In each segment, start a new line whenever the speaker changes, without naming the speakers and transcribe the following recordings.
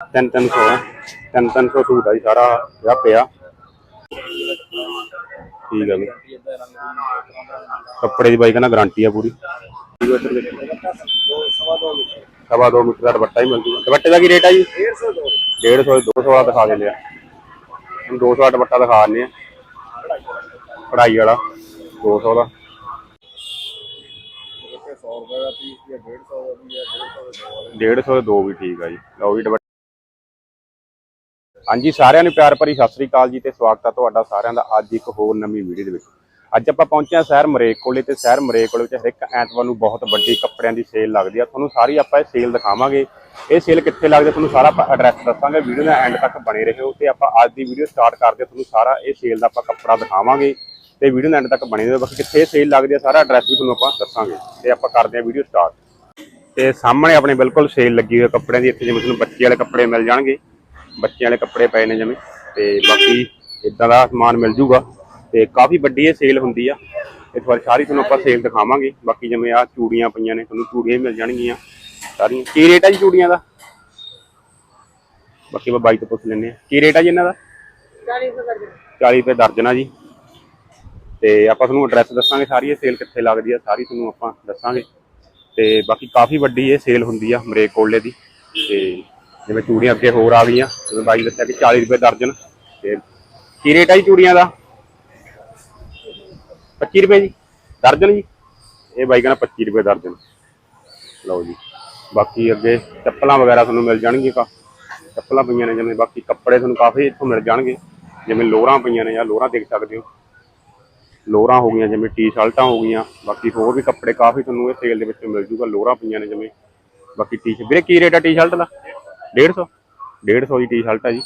ਤਿੰਨ ਤਿੰਨ ਸੌ ਤਿੰਨ ਤਿੰਨ ਸੌ ਸੂਟ ਆ ਜੀ, ਸਾਰਾ ਜਿਹੜਾ ਪਿਆ। ਠੀਕ ਹੈ ਜੀ। ਕੱਪੜੇ ਦੀ ਬਾਈ ਕਹਿੰਦਾ ਗਾਰੰਟੀ ਆ ਪੂਰੀ। ਸਵਾ ਦੋ ਮੀਟਰ ਦਾ ਦੁਪੱਟਾ ਹੀ ਮਿਲ ਜੂਗਾ। ਦੁਪੱਟੇ ਦਾ ਕੀ ਰੇਟ ਆ ਜੀ? 150 150 200 ਵਾਲਾ ਦਿਖਾ ਦਿੰਦੇ ਆ। ਹੁਣ 200 ਦਾ ਦੁਪੱਟਾ ਦਿਖਾ ਦਿੰਦੇ ਆ। ਕਢਾਈ ਵਾਲਾ 200 ਦਾ 150 ਦੇ ਦੋ ਵੀ ਠੀਕ ਆ ਜੀ। ਲਓ ਜੀ ਹਾਂਜੀ, ਸਾਰਿਆਂ ਨੂੰ ਪਿਆਰ ਭਰੀ ਸਤਿ ਸ੍ਰੀ ਅਕਾਲ ਜੀ ਤੇ ਸਵਾਗਤ ਹੈ ਤੁਹਾਡਾ ਸਾਰਿਆਂ ਦਾ ਅੱਜ ਇੱਕ ਹੋਰ ਨਵੀਂ ਵੀਡੀਓ ਦੇ ਵਿੱਚ। ਅੱਜ ਆਪਾਂ ਪਹੁੰਚੇ ਹਾਂ ਸ਼ਹਿਰ ਮਰੇਕ ਕੋਲੇ ਤੇ ਸ਼ਹਿਰ ਮਰੇਕ ਕੋਲੇ ਵਿੱਚ ਹਰ ਇੱਕ ਐਤਵਾਰ ਨੂੰ ਬਹੁਤ ਵੱਡੀ ਕੱਪੜਿਆਂ ਦੀ ਸੇਲ ਲੱਗਦੀ ਆ। ਤੁਹਾਨੂੰ ਸਾਰੀ ਆਪਾਂ ਇਹ ਸੇਲ ਦਿਖਾਵਾਂਗੇ। ਇਹ ਸੇਲ ਕਿੱਥੇ ਲੱਗਦੀ ਆ ਤੁਹਾਨੂੰ ਸਾਰਾ ਆਪਾਂ ਐਡਰੈਸ ਦੱਸਾਂਗੇ। ਵੀਡੀਓ ਦਾ ਐਂਡ ਤੱਕ ਬਣੇ ਰਹੋ ਤੇ ਆਪਾਂ ਅੱਜ ਦੀ ਵੀਡੀਓ ਸਟਾਰਟ ਕਰਦੇ ਹਾਂ। ਤੁਹਾਨੂੰ ਸਾਰਾ ਇਹ ਸੇਲ ਦਾ ਆਪਾਂ ਕੱਪੜਾ ਦਿਖਾਵਾਂਗੇ ਤੇ ਵੀਡੀਓ ਦਾ ਐਂਡ ਤੱਕ ਬਣੇ ਰਹੋ। ਬਾਕੀ ਕਿੱਥੇ ਸੇਲ ਲੱਗਦੀ ਆ ਸਾਰਾ ਐਡਰੈਸ ਵੀ ਤੁਹਾਨੂੰ ਆਪਾਂ ਦੱਸਾਂਗੇ ਤੇ ਆਪਾਂ ਕਰਦੇ ਹਾਂ ਵੀਡੀਓ ਸਟਾਰਟ ਤੇ ਸਾਹਮਣੇ ਆਪਣੇ ਬਿਲਕੁਲ ਸੇਲ ਲੱਗੀ ਹੋਈ ਹੈ ਕੱਪੜਿਆਂ ਦੀ। ਇੱਥੇ ਜਿਵੇਂ ਤੁਹਾਨੂੰ ਬੱਚੇ ਵਾਲੇ ਕੱਪੜੇ ਮਿਲ ਜਾਣਗੇ। ਬੱਚਿਆਂ ਵਾਲੇ ਕੱਪੜੇ ਪਏ ਨੇ ਜਿਵੇਂ ਤੇ ਬਾਕੀ ਇਦਾਂ ਦਾ ਸਮਾਨ ਮਿਲ ਜੂਗਾ ਤੇ ਕਾਫੀ ਵੱਡੀ ਇਹ ਸੇਲ ਹੁੰਦੀ ਆ। ਇਸ ਵਾਰ ਸਾਰੀ ਤੁਹਾਨੂੰ ਆਪਾਂ ਸੇਲ ਦਿਖਾਵਾਂਗੇ। ਬਾਕੀ ਜਿਵੇਂ ਆ ਚੂੜੀਆਂ ਪਈਆਂ ਨੇ ਤੁਹਾਨੂੰ ਚੂੜੀਆਂ ਵੀ ਮਿਲ ਜਾਣਗੀਆਂ। ਸਾਰੀਆਂ। ਕੀ ਰੇਟ ਆ ਜੀ ਚੂੜੀਆਂ ਦਾ? ਬਾਕੀ ਮੈਂ ਬਾਈ ਤੋਂ ਪੁੱਛ ਲੈਂਦੇ ਆ। ਕੀ ਰੇਟ ਆ ਜੀ ਇਹਨਾਂ ਦਾ? 40 ਰੁਪਏ ਦਰਜਨ। ਆ ਜੀ। ਤੇ ਆਪਾਂ ਤੁਹਾਨੂੰ ਐਡਰੈਸ ਦੱਸਾਂਗੇ ਸਾਰੀ। ਇਹ ਸੇਲ ਕਿੱਥੇ ਲੱਗਦੀ ਆ ਸਾਰੀ ਤੁਹਾਨੂੰ ਆਪਾਂ ਦੱਸਾਂਗੇ। ਤੇ ਬਾਕੀ ਕਾਫੀ ਵੱਡੀ ਇਹ ਸੇਲ ਹੁੰਦੀ ਆ ਮਰੇਕ ਕੋਲੇ ਦੀ। ਤੇ ਜਿਵੇਂ ਚੂੜੀਆਂ ਅੱਗੇ ਹੋਰ ਆ ਗਈਆਂ ਜਿਵੇਂ ਬਾਈ ਦੱਸਿਆ ਕਿ 40 ਰੁਪਏ ਦਰਜਨ, ਤੇ ਕੀ ਰੇਟ ਆ ਜੀ ਚੂੜੀਆਂ ਦਾ? 25 ਰੁਪਏ ਜੀ, ਦਰਜਨ ਜੀ? ਇਹ ਬਾਈ ਕਹਿੰਦਾ 25 ਰੁਪਏ ਦਰਜਨ। ਲਓ ਜੀ, ਬਾਕੀ ਅੱਗੇ ਚੱਪਲਾਂ ਵਗੈਰਾ ਤੁਹਾਨੂੰ ਮਿਲ ਜਾਣਗੀਆਂ ਕਾ ਚੱਪਲਾਂ ਪਈਆਂ ਨੇ ਜਿਵੇਂ ਬਾਕੀ ਕੱਪੜੇ ਤੁਹਾਨੂੰ ਕਾਫੀ ਇੱਥੋਂ ਮਿਲ ਜਾਣਗੇ। ਜਿਵੇਂ ਲੋਰਾਂ ਪਈਆਂ ਨੇ ਜਾਂ ਲੋਰਾਂ ਦੇਖ ਸਕਦੇ ਹੋ। ਲੋਰਾਂ ਹੋ ਗਈਆਂ, ਜਿਵੇਂ ਟੀ-ਸ਼ਰਟਾਂ ਹੋ ਗਈਆਂ, ਬਾਕੀ ਹੋਰ ਵੀ ਕੱਪੜੇ ਕਾਫੀ ਤੁਹਾਨੂੰ ਇਹ ਸੇਲ ਦੇ ਵਿੱਚ ਮਿਲ ਜੂਗਾ। ਲੋਰਾਂ ਪਈਆਂ ਨੇ ਜਿਵੇਂ। ਬਾਕੀ ਟੀ-ਸ਼ਰਟ ਵੀਰੇ ਕੀ ਰੇਟ ਆ ਟੀ-ਸ਼ਰਟ ਦਾ? 150 150 ਦੀ ਟੀ-ਸ਼ਰਟ ਆ ਜੀ।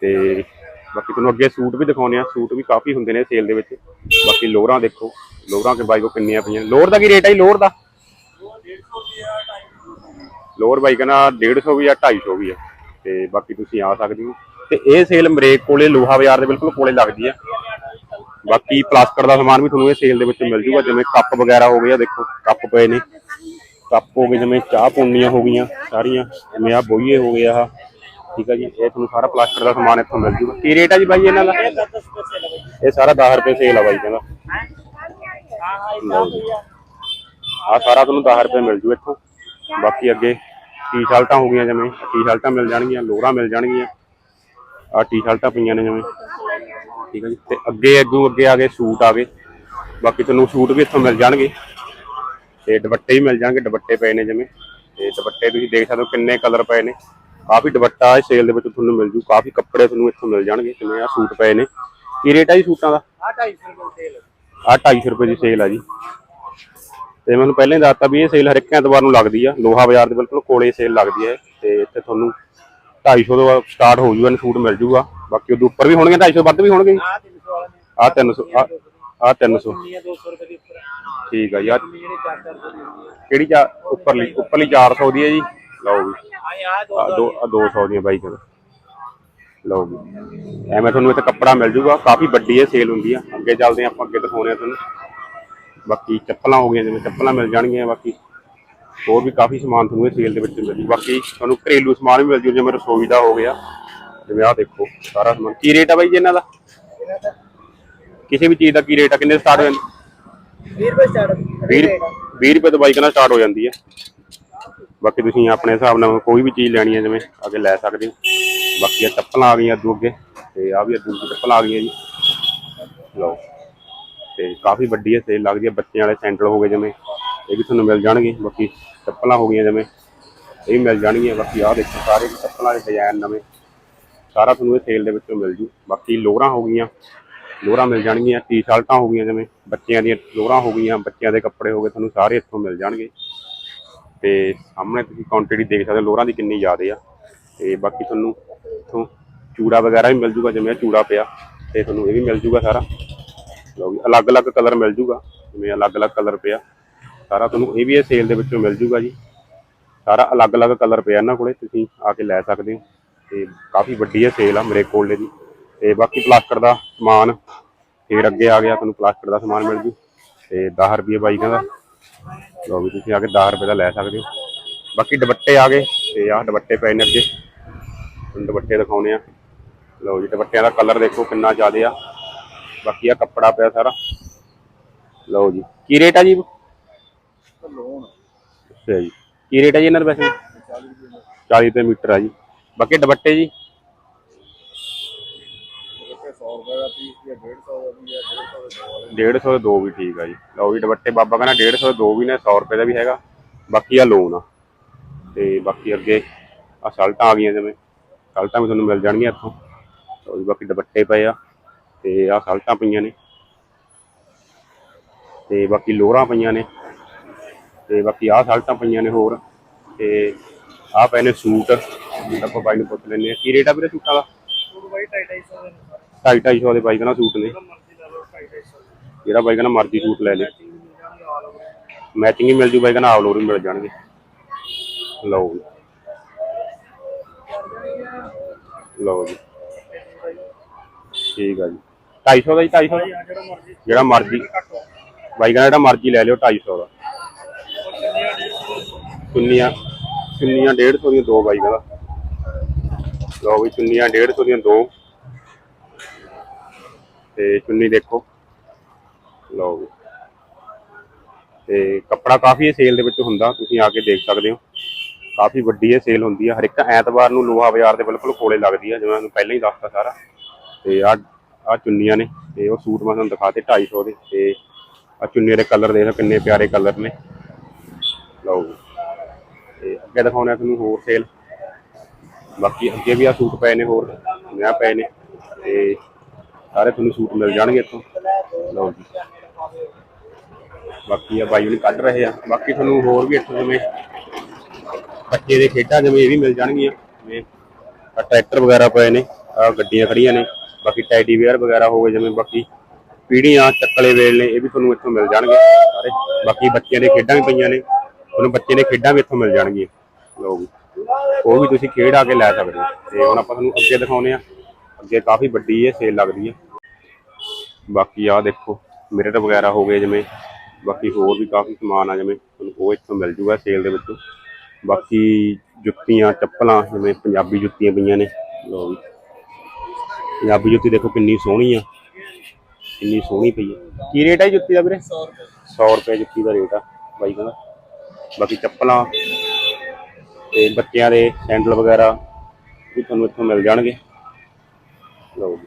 ਤੇ ਬਾਕੀ ਤੁਹਾਨੂੰ ਅੱਗੇ ਸੂਟ ਵੀ ਦਿਖਾਉਣੇ ਆ ਸੂਟ ਵੀ ਕਾਫੀ ਹੁੰਦੇ ਨੇ ਸੇਲ ਦੇ ਵਿੱਚ। ਬਾਕੀ ਲੋਰਾਂ ਦੇਖੋ। ਲੋਰਾਂ ਕੇ ਬਾਈ ਕੋ ਕਿੰਨੀਆਂ ਪਈਆਂ। ਲੋਰ ਦਾ ਕੀ ਰੇਟ ਆ ਲੋਰ ਦਾ? ਲੋਰ ਬਾਈ ਕਹਿੰਦਾ 150 ਵੀ ਆ 250 ਵੀ ਆ। ਤੇ ਬਾਕੀ ਤੁਸੀਂ ਆ ਸਕਦੇ ਹੋ। ਤੇ ਇਹ ਸੇਲ ਮਰੇਕ ਕੋਲੇ ਲੋਹਾ ਬਾਜ਼ਾਰ ਦੇ ਬਿਲਕੁਲ ਕੋਲੇ ਲੱਗਦੀ ਆ। ਬਾਕੀ ਪਲਾਸਟਿਕ ਦਾ ਸਮਾਨ ਵੀ ਤੁਹਾਨੂੰ ਇਹ ਸੇਲ ਦੇ ਵਿੱਚ ਮਿਲ ਜੂਗਾ। ਜਿਵੇਂ ਕੱਪ ਵਗੈਰਾ ਹੋ ਗਏ ਆ ਦੇਖੋ। ਕੱਪ ਪਏ ਨੇ। ਕੱਪ ਹੋ ਗਏ, ਜਿਵੇਂ ਚਾਹ ਪੁੰਨੀਆਂ ਹੋ ਗਈਆਂ ਸਾਰੀਆਂ, ਜਿਵੇਂ ਆ ਬੋਈਏ ਹੋ ਗਏ ਆ ਠੀਕ ਆ ਜੀ, ਇਹ ਤੁਹਾਨੂੰ ਸਾਰਾ ਪਲਾਸਟਰ ਦਾ ਸਮਾਨ ਇੱਥੋਂ ਮਿਲ ਜੂਗਾ। ਕੀ ਰੇਟ ਆ ਜੀ ਬਾਈ ਇਹਨਾਂ ਦਾ? ਇਹ ਸਾਰਾ 10 ਰੁਪਏ ਸੇਲ ਆ ਬਾਈ ਕਹਿੰਦਾ ਆ ਸਾਰਾ ਤੁਹਾਨੂੰ 10 ਰੁਪਏ ਮਿਲ ਜੂ ਇੱਥੋਂ। ਬਾਕੀ ਅੱਗੇ ਟੀ-ਸ਼ਰਟਾਂ ਹੋ ਗਈਆਂ ਜਿਵੇਂ, ਟੀ-ਸ਼ਰਟਾਂ ਮਿਲ ਜਾਣਗੀਆਂ ਲੋਰਾ ਮਿਲ ਜਾਣਗੀਆਂ। ਆ ਟੀ-ਸ਼ਰਟਾਂ ਪਈਆਂ ਨੇ ਜਿਵੇਂ, ਠੀਕ ਹੈ ਜੀ। ਤੇ ਅੱਗੇ ਅੱਗੋਂ ਅੱਗੇ ਆ ਗਏ ਸੂਟ ਆ ਗਏ। ਬਾਕੀ ਤੁਹਾਨੂੰ ਸੂਟ ਵੀ ਇੱਥੋਂ ਮਿਲ ਜਾਣਗੇ। ਤੇ ਦੁਪੱਟੇ ਵੀ ਮਿਲ ਜਾਣਗੇ ਦੁਪੱਟੇ ਪਏ ਨੇ ਜਿਵੇਂ। ਤੇ ਦੁਪੱਟੇ ਤੁਸੀਂ ਦੇਖ ਸਕਦੇ ਹੋ ਕਿੰਨੇ ਕਲਰ ਪਏ ਨੇ। ਕਾਫੀ ਦੁਪੱਟਾ ਇਸ ਸੇਲ ਦੇ ਵਿੱਚ ਤੁਹਾਨੂੰ ਮਿਲ ਜੂ ਕਾਫੀ ਕੱਪੜੇ ਤੁਹਾਨੂੰ ਇੱਥੋਂ ਮਿਲ ਜਾਣਗੇ ਜਿਵੇਂ ਆ ਸੂਟ ਪਏ ਨੇ। ਕੀ ਰੇਟ ਆ ਜੀ ਸੂਟਾਂ ਦਾ?
ਆ 250 ਰੁਪਏ ਸੇਲ
ਆ 250 ਰੁਪਏ ਦੀ ਸੇਲ ਆ ਜੀ। ਤੇ ਮੈਨੂੰ ਪਹਿਲਾਂ ਹੀ ਦੱਸਤਾ ਵੀ ਇਹ ਸੇਲ ਹਰ ਇੱਕ ਐਤਵਾਰ ਨੂੰ ਲੱਗਦੀ ਆ। ਲੋਹਾ ਬਾਜ਼ਾਰ ਦੇ ਬਿਲਕੁਲ ਕੋਲੇ ਸੇਲ ਲੱਗਦੀ ਹੈ ਤੇ ਇੱਥੇ ਤੁਹਾਨੂੰ 250 ਤੋਂ ਸਟਾਰਟ ਹੋ ਜੂਗਾ ਸੂਟ ਮਿਲ ਜੂਗਾ। ਬਾਕੀ ਉਹਦੇ ਉੱਪਰ ਵੀ ਹੋਣਗੇ 250 ਵੱਧ ਵੀ ਹੋਣਗੇ
ਆ 300 ਵਾਲਾ
ਆ 300 ਆ 300
ਦੁਨੀਆ 200 ਰੁਪਏ ਦੀ ਉੱਪਰ
ਠੀਕ ਆ ਯਾਰ।
ਜਿਹੜੇ 400 ਰੁਪਏ
ਕਿਹੜੀ ਚਾ ਉੱਪਰਲੀ ਉੱਪਰਲੀ 400 ਦੀ ਹੈ ਜੀ। ਲਓ ਵੀ।
ਆ ਆ
200 ਦੀਆਂ ਬਾਈ ਕਰ ਲਓ ਵੀ। ਐਵੇਂ ਤੁਹਾਨੂੰ ਇੱਥੇ ਕੱਪੜਾ ਮਿਲ ਜੂਗਾ। ਕਾਫੀ ਵੱਡੀ ਇਹ ਸੇਲ ਹੁੰਦੀ ਆ। ਅੱਗੇ ਚੱਲਦੇ ਹਾਂ ਆਪਾਂ, ਅੱਗੇ ਦਿਖਾਉਣੇ ਆ ਤੁਹਾਨੂੰ। ਬਾਕੀ ਚੱਪਲਾਂ ਹੋ ਗਈਆਂ, ਜਿਵੇਂ ਚੱਪਲਾਂ ਮਿਲ ਜਾਣਗੀਆਂ ਬਾਕੀ। ਹੋਰ ਵੀ ਕਾਫੀ ਸਮਾਨ ਤੁਹਾਨੂੰ ਇਹ ਸੇਲ ਦੇ ਵਿੱਚ ਮਿਲ ਜੂ। ਬਾਕੀ ਤੁਹਾਨੂੰ ਘਰੇਲੂ ਸਮਾਨ ਵੀ ਮਿਲ ਜੂ, ਜਿਵੇਂ ਰਸੋਈ ਦਾ ਹੋ ਗਿਆ। ਜਿਵੇਂ ਆਹ ਦੇਖੋ, ਸਾਰਾ ਸਮਾਨ। ਕੀ ਰੇਟ ਆ ਬਾਈ ਜੀ ਇਹਨਾਂ ਦਾ? ਕਿਸੇ ਵੀ ਚੀਜ਼ ਦਾ ਕੀ ਰੇਟ ਆ ਕਿੰਨੇ ਸਟਾਰਟ ਹੋ ਜਾਂਦੇ?
20 ਰੁਪਏ ਸਟਾਰਟ
20 20 ਰੁਪਏ ਤੋਂ ਬਾਈਕ ਨਾਲ ਸਟਾਰਟ ਹੋ ਜਾਂਦੀ ਹੈ ਬਾਕੀ ਤੁਸੀਂ ਆਪਣੇ ਹਿਸਾਬ ਨਾਲ ਕੋਈ ਵੀ ਚੀਜ਼ ਲੈਣੀ ਹੈ ਜਿਵੇਂ ਅੱਗੇ ਲੈ ਸਕਦੇ ਹੋ। ਬਾਕੀ ਆ ਚੱਪਲਾਂ ਆ ਗਈਆਂ ਅੱਗੋਂ ਅੱਗੇ ਤੇ ਆ ਵੀ ਅੱਗੇ ਚੱਪਲਾਂ ਆ ਗਈਆਂ ਜੀ। ਲਓ ਤੇ ਕਾਫੀ ਵੱਡੀ ਹੈ ਸੇਲ ਲੱਗਦੀ ਹੈ ਬੱਚਿਆਂ ਵਾਲੇ ਸੈਂਡਲ ਹੋ ਗਏ ਜਿਵੇਂ। ਇਹ ਵੀ ਤੁਹਾਨੂੰ ਮਿਲ ਜਾਣਗੇ ਬਾਕੀ ਚੱਪਲਾਂ ਹੋ ਗਈਆਂ ਜਿਵੇਂ। ਇਹ ਵੀ ਮਿਲ ਜਾਣਗੀਆਂ ਬਾਕੀ ਆਹ ਦੇਖੋ ਸਾਰੇ ਚੱਪਲਾਂ ਦੇ ਡਿਜ਼ਾਈਨ ਨਵੇਂ। ਸਾਰਾ ਤੁਹਾਨੂੰ ਇਹ ਸੇਲ ਦੇ ਵਿੱਚੋਂ ਮਿਲ ਜੂ। ਬਾਕੀ ਲੋਰਾਂ ਹੋ ਗਈਆਂ ਲੋਹਰਾਂ ਮਿਲ ਜਾਣਗੀਆਂ ਟੀ-ਸ਼ਰਟਾਂ ਹੋ ਗਈਆਂ ਜਿਵੇਂ, ਬੱਚਿਆਂ ਦੀਆਂ ਲੋਹਰਾਂ ਹੋ ਗਈਆਂ, ਬੱਚਿਆਂ ਦੇ ਕੱਪੜੇ ਹੋ ਗਏ, ਤੁਹਾਨੂੰ ਸਾਰੇ ਇੱਥੋਂ ਮਿਲ ਜਾਣਗੇ। ਤੇ ਸਾਹਮਣੇ ਤੁਸੀਂ ਕੁਆਂਟੀਟੀ ਦੇਖ ਸਕਦੇ ਹੋ, ਲੋਹਰਾਂ ਦੀ ਕਿੰਨੀ ਜ਼ਿਆਦਾ ਆ। ਤੇ ਬਾਕੀ ਤੁਹਾਨੂੰ ਇੱਥੋਂ ਚੂੜਾ ਵਗੈਰਾ ਵੀ ਮਿਲ ਜੂਗਾ, ਜਿਵੇਂ ਆਹ ਚੂੜਾ ਪਿਆ, ਤੇ ਤੁਹਾਨੂੰ ਇਹ ਵੀ ਮਿਲ ਜੂਗਾ ਸਾਰਾ। ਲਓ ਅਲੱਗ-ਅਲੱਗ ਕਲਰ ਮਿਲ ਜੂਗਾ, ਜਿਵੇਂ ਅਲੱਗ-ਅਲੱਗ ਕਲਰ ਪਿਆ। ਸਾਰਾ ਤੁਹਾਨੂੰ ਇਹ ਵੀ ਇਹ ਸੇਲ ਦੇ ਵਿੱਚੋਂ ਮਿਲ ਜੂਗਾ ਜੀ। ਸਾਰਾ ਅਲੱਗ-ਅਲੱਗ ਕਲਰ ਪਿਆ ਇਹਨਾਂ ਕੋਲੇ, ਤੁਸੀਂ ਆ ਕੇ ਲੈ ਸਕਦੇ ਹੋ। ਤੇ ਕਾਫੀ ਵੱਡੀ ਹੈ ਸੇਲ ਆ ਮੇਰੇ ਕੋਲੇ ਦੀ ਤੇ ਬਾਕੀ ਪਲਾਸਟਰ ਦਾ ਸਮਾਨ ਫੇਰ ਅੱਗੇ ਆ ਗਿਆ, ਤੁਹਾਨੂੰ ਪਲਾਸਟਰ ਦਾ ਸਮਾਨ ਮਿਲ ਜੂ ਤੇ 10 ਰੁਪਏ ਬਾਈ ਕਹਿੰਦਾ। ਲਓ ਵੀ ਤੁਸੀਂ ਆ ਕੇ 10 ਰੁਪਏ ਦਾ ਲੈ ਸਕਦੇ ਹੋ। ਬਾਕੀ ਦੁਪੱਟੇ ਆ ਗਏ ਤੇ ਆਹ ਦੁਪੱਟੇ ਪਏ ਨੇ ਅੱਗੇ। ਤੁਹਾਨੂੰ ਦੁਪੱਟੇ ਦਿਖਾਉਣੇ ਆ। ਲਓ ਜੀ, ਦੁਪੱਟਿਆਂ ਦਾ ਕਲਰ ਦੇਖੋ ਕਿੰਨਾ ਜ਼ਿਆਦਾ ਆ। ਬਾਕੀ ਆ ਕੱਪੜਾ ਪਿਆ ਸਾਰਾ। ਲਓ ਜੀ, ਕੀ ਰੇਟ ਆ ਜੀ
ਲੋਨ
ਅੱਛਾ ਜੀ, ਕੀ ਰੇਟ ਹੈ ਜੀ ਇਹਨਾਂ ਦਾ ਵੈਸੇ? 40 ਰੁਪਏ ਮੀਟਰ ਆ ਜੀ। ਬਾਕੀ ਦੁਪੱਟੇ ਜੀ
100 ਰੁਪਏ ਦਾ ਪੀਸ ਜਾਂ 150 ਦਾ ਵੀ ਹੈ 150 ਦਾ
150
ਦੋ ਵਾਲੇ
ਦੇ ਦੋ ਵੀ ਠੀਕ ਆ ਜੀ। ਲਓ ਜੀ ਦੁਪੱਟੇ ਬਾਬਾ ਕਹਿੰਦਾ 150 ਦੇ ਦੋ ਵੀ ਨੇ 100 ਰੁਪਏ ਦਾ ਵੀ ਹੈਗਾ। ਬਾਕੀ ਆ ਲੋਨ ਆ। ਤੇ ਬਾਕੀ ਅੱਗੇ ਆ ਸ਼ਰਟਾਂ ਆ ਗਈਆਂ ਜਿਵੇਂ। ਸ਼ਰਟਾਂ ਵੀ ਤੁਹਾਨੂੰ ਮਿਲ ਜਾਣਗੀਆਂ ਇੱਥੋਂ। ਲਓ ਜੀ ਬਾਕੀ ਦੁਪੱਟੇ ਪਏ ਆ। ਤੇ ਆ ਸ਼ਰਟਾਂ ਪਈਆਂ ਨੇ। ਤੇ ਬਾਕੀ ਲੋਰਾਂ ਪਈਆਂ ਨੇ। ਤੇ ਬਾਕੀ ਆਹ ਸ਼ਰਟਾਂ ਪਈਆਂ ਨੇ ਹੋਰ। ਤੇ ਆਹ ਪਏ ਨੇ ਸੂਟ। ਆਪਾਂ ਬਾਈ ਨੂੰ ਪੁੱਛ ਲੈਂਦੇ ਆ ਕੀ ਰੇਟ ਆ ਵੀਰੇ ਸੂਟਾਂ ਦਾ
ਸੂਟ ਬਾਈ 250 ਦੇ ਢਾਈ ਸਾਰੇ
250 250 ਦੇ ਬਾਈ ਕਹਿੰਦਾ ਸੂਟ ਨੇ।
ਜਿਹੜਾ ਮਰਜ਼ੀ ਲੈ ਲਓ 250
ਜਿਹੜਾ ਬਾਈ ਕਹਿੰਦਾ ਮਰਜ਼ੀ ਸੂਟ ਲੈ ਲੈ। ਮੈਚਿੰਗ ਹੀ ਮਿਲ ਜੂ ਬਾਈ ਕਹਿੰਦਾ ਆਲ ਓਵਰ ਮਿਲ ਜਾਣਗੇ। ਲਓ ਲਓ ਜੀ। ਠੀਕ ਆ ਜੀ। 250 ਦਾ ਜੀ 250 ਦਾ
ਜਿਹੜਾ ਮਰਜ਼ੀ।
ਜਿਹੜਾ ਮਰਜ਼ੀ ਬਾਈ ਕਹਿੰਦਾ ਜਿਹੜਾ ਮਰਜ਼ੀ ਲੈ ਲਿਓ 250 ਦਾ।
ਔਰ ਕਿੰਨੀਆਂ ਡੇਢ
ਚੁੰਨੀਆਂ ਚੁੰਨੀਆਂ 150 ਦੀਆਂ ਦੋ ਬਾਈ ਕਹਿੰਦਾ ਲਓ ਵੀ ਚੁੰਨੀਆਂ 150 ਦੀਆਂ ਦੋ। ਤੇ ਚੁੰਨੀ ਦੇਖੋ। ਲਓ ਵੀ ਤੇ ਕੱਪੜਾ ਕਾਫੀ ਸੇਲ ਦੇ ਵਿੱਚ ਹੁੰਦਾ, ਤੁਸੀਂ ਆ ਕੇ ਦੇਖ ਸਕਦੇ ਹੋ। ਕਾਫੀ ਵੱਡੀ ਹੈ ਸੇਲ ਹੁੰਦੀ ਹੈ ਹਰ ਇੱਕ ਐਤਵਾਰ ਨੂੰ ਲੋਹਾ ਬਾਜ਼ਾਰ ਦੇ ਬਿਲਕੁਲ ਕੋਲੇ ਲੱਗਦੀ ਹੈ ਜਿਵੇਂ ਤੁਹਾਨੂੰ ਪਹਿਲਾਂ ਹੀ ਦੱਸਤਾ ਸਾਰਾ। ਤੇ ਆ ਆ ਚੁੰਨੀਆਂ ਨੇ, ਤੇ ਉਹ ਸੂਟ ਮੈਂ ਤੁਹਾਨੂੰ ਦਿਖਾਤੇ 250 ਦੇ। ਤੇ ਆ ਚੁੰਨੀਆਂ ਦੇ ਕਲਰ ਦੇਖੋ ਕਿੰਨੇ ਪਿਆਰੇ ਕਲਰ ਨੇ। ਲਓ ਜੀ। ਤੇ ਅੱਗੇ ਦਿਖਾਉਣਾ ਤੁਹਾਨੂੰ ਹੋਰ ਸੇਲ ਬਾਕੀ ਅੱਗੇ ਵੀ ਆ ਸੂਟ ਪਏ ਨੇ ਹੋਰ ਨਿਆ ਪਏ ਨੇ। ਤੇ ਸਾਰੇ ਤੁਹਾਨੂੰ ਸੂਟ ਮਿਲ ਜਾਣਗੇ ਇੱਥੋਂ। ਲਓ ਜੀ। ਬਾਕੀ ਆ ਬਾਈ ਨੂੰ ਕੱਢ ਰਹੇ ਆ। ਬਾਕੀ ਤੁਹਾਨੂੰ ਹੋਰ ਵੀ ਇੱਥੋਂ ਜਿਵੇਂ ਬੱਚੇ ਦੇ ਖੇਡਾਂ ਜਿਵੇਂ ਇਹ ਵੀ ਮਿਲ ਜਾਣਗੀਆਂ। ਜਿਵੇਂ ਆ ਟਰੈਕਟਰ ਵਗੈਰਾ ਪਏ ਨੇ ਆ ਗੱਡੀਆਂ ਖੜੀਆਂ ਨੇ, ਬਾਕੀ ਟੈਡੀ ਵੇਅਰ ਵਗੈਰਾ ਹੋਵੇ ਜਿਵੇਂ ਬਾਕੀ ਪੀੜੀਆਂ, ਚੱਕਲੇ ਵੇਲ ਨੇ, ਇਹ ਵੀ ਤੁਹਾਨੂੰ ਇੱਥੋਂ ਮਿਲ ਜਾਣਗੇ ਸਾਰੇ। ਬਾਕੀ ਬੱਚਿਆਂ ਦੇ ਖੇਡਾਂ ਵੀ ਪਈਆਂ ਨੇ, ਤੁਹਾਨੂੰ ਬੱਚੇ ਦੇ ਖੇਡਾਂ ਵੀ ਇੱਥੋਂ ਮਿਲ ਜਾਣਗੀਆਂ। ਲਓ ਉਹ ਵੀ ਤੁਸੀਂ ਖੇਡ ਆ ਕੇ ਲੈ ਸਕਦੇ ਹੋ। ਤੇ ਹੁਣ ਆਪਾਂ ਤੁਹਾਨੂੰ ਅੱਗੇ ਦਿਖਾਉਨੇ ਆ ਅੱਗੇ ਕਾਫੀ ਵੱਡੀ ਇਹ ਸੇਲ ਲੱਗਦੀ ਹੈ। ਬਾਕੀ ਆ ਦੇਖੋ ਮਿਰਰ ਵਗੈਰਾ ਹੋ ਗਏ ਜਿਵੇਂ ਬਾਕੀ ਹੋਰ ਵੀ ਕਾਫੀ ਸਮਾਨ ਆ ਜਿਵੇਂ ਤੁਹਾਨੂੰ ਉਹ ਇੱਥੋਂ ਮਿਲ ਜੂਗਾ ਸੇਲ ਦੇ ਵਿੱਚੋਂ। ਬਾਕੀ ਜੁੱਤੀਆਂ ਚੱਪਲਾਂ ਜਿਵੇਂ ਪੰਜਾਬੀ ਜੁੱਤੀਆਂ ਪਈਆਂ ਨੇ ਲਓ ਵੀ ਪੰਜਾਬੀ ਜੁੱਤੀ ਦੇਖੋ ਕਿੰਨੀ ਸੋਹਣੀ ਆ ਕਿੰਨੀ ਸੋਹਣੀ ਪਈ ਹੈ ਕੀ ਰੇਟ ਹੈ ਜੁੱਤੀ ਦਾ ਵੀਰੇ?
100 ਰੁਪਏ।
100 ਰੁਪਏ ਜੁੱਤੀ ਦਾ ਰੇਟ ਆ ਬਾਈ ਕਹਿੰਦਾ। ਬਾਕੀ ਚੱਪਲਾਂ ਤੇ ਬੱਚਿਆਂ ਦੇ ਸੈਂਡਲ ਵਗੈਰਾ ਵੀ ਤੁਹਾਨੂੰ ਇੱਥੋਂ ਮਿਲ ਜਾਣਗੇ। ਲਓ ਜੀ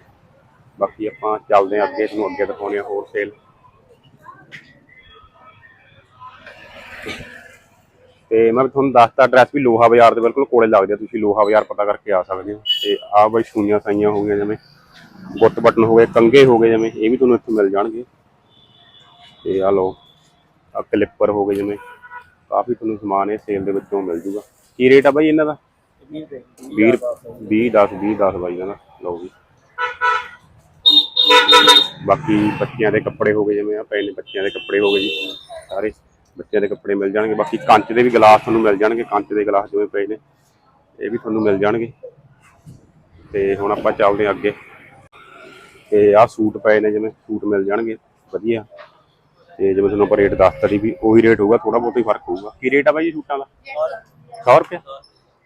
ਬਾਕੀ ਆਪਾਂ ਚੱਲਦੇ ਹਾਂ ਅੱਗੇ ਤੁਹਾਨੂੰ ਅੱਗੇ ਦਿਖਾਉਣੇ ਆ ਹੋਰ ਸੇਲ ਤੇ ਮੈਂ ਤੁਹਾਨੂੰ ਦੱਸਤਾ ਐਡਰੈਸ ਵੀ ਲੋਹਾ ਬਾਜ਼ਾਰ ਦੇ ਬਿਲਕੁਲ ਕੋਲੇ ਲੱਗਦੇ ਆ ਤੁਸੀਂ ਲੋਹਾ ਬਾਜ਼ਾਰ ਪਤਾ ਕਰਕੇ ਆ ਸਕਦੇ ਹੋ। ਤੇ ਆਹ ਬਈ ਸੂਈਆਂ ਸਾਈਆਂ ਹੋ ਗਈਆਂ ਜਿਵੇਂ ਗੁੱਟ ਬਟਨ ਹੋ ਗਏ ਕੰਗੇ ਹੋ ਗਏ ਜਿਵੇਂ ਇਹ ਵੀ ਤੁਹਾਨੂੰ ਇੱਥੋਂ ਮਿਲ ਜਾਣਗੇ। ਤੇ ਆ ਲਓ ਆ ਕਲਿੱਪਰ ਹੋ ਗਏ ਜਿਵੇਂ ਕਾਫੀ ਤੁਹਾਨੂੰ ਸਮਾਨ ਇਹ ਸੇਲ ਦੇ ਵਿੱਚੋਂ ਮਿਲ ਜੂਗਾ। ਕੀ ਰੇਟ ਆ ਬਾਈ ਇਹਨਾਂ ਦਾ?
20 ਦੇ
20 20 10 20 10 ਬਾਈ ਦਾ ਲਓ ਜੀ। ਬਾਕੀ ਬੱਚਿਆਂ ਦੇ ਕੱਪੜੇ ਹੋ ਗਏ, ਜਿਵੇਂ ਆ ਪਏ ਨੇ ਬੱਚਿਆਂ ਦੇ ਕੱਪੜੇ ਹੋ ਗਏ ਜੀ, ਸਾਰੇ ਬੱਚਿਆਂ ਦੇ ਕੱਪੜੇ ਮਿਲ ਜਾਣਗੇ, ਬਾਕੀ ਕੰਚ ਦੇ ਵੀ ਗਲਾਸ ਤੁਹਾਨੂੰ ਮਿਲ ਜਾਣਗੇ, ਕੰਚ ਦੇ ਗਲਾਸ ਜਿਵੇਂ ਪਏ ਨੇ, ਇਹ ਵੀ ਤੁਹਾਨੂੰ ਮਿਲ ਜਾਣਗੇ। ਤੇ ਹੁਣ ਆਪਾਂ ਚੱਲਦੇ ਹਾਂ ਅੱਗੇ। ਤੇ ਆਹ ਸੂਟ ਪਏ ਨੇ, ਜਿਵੇਂ ਸੂਟ ਮਿਲ ਜਾਣਗੇ, ਵਧੀਆ। ਤੇ ਜਿਵੇਂ ਤੁਹਾਨੂੰ ਆਪਾਂ ਰੇਟ ਦੱਸਤਾ ਸੀ ਵੀ ਉਹੀ ਰੇਟ ਹੋਊਗਾ ਥੋੜਾ ਬਹੁਤ ਹੀ ਫ਼ਰਕ ਹੋਊਗਾ। ਕੀ ਰੇਟ ਆ ਬਾਈ ਜੀ ਸੂਟਾਂ ਦਾ? 100 ਰੁਪਏ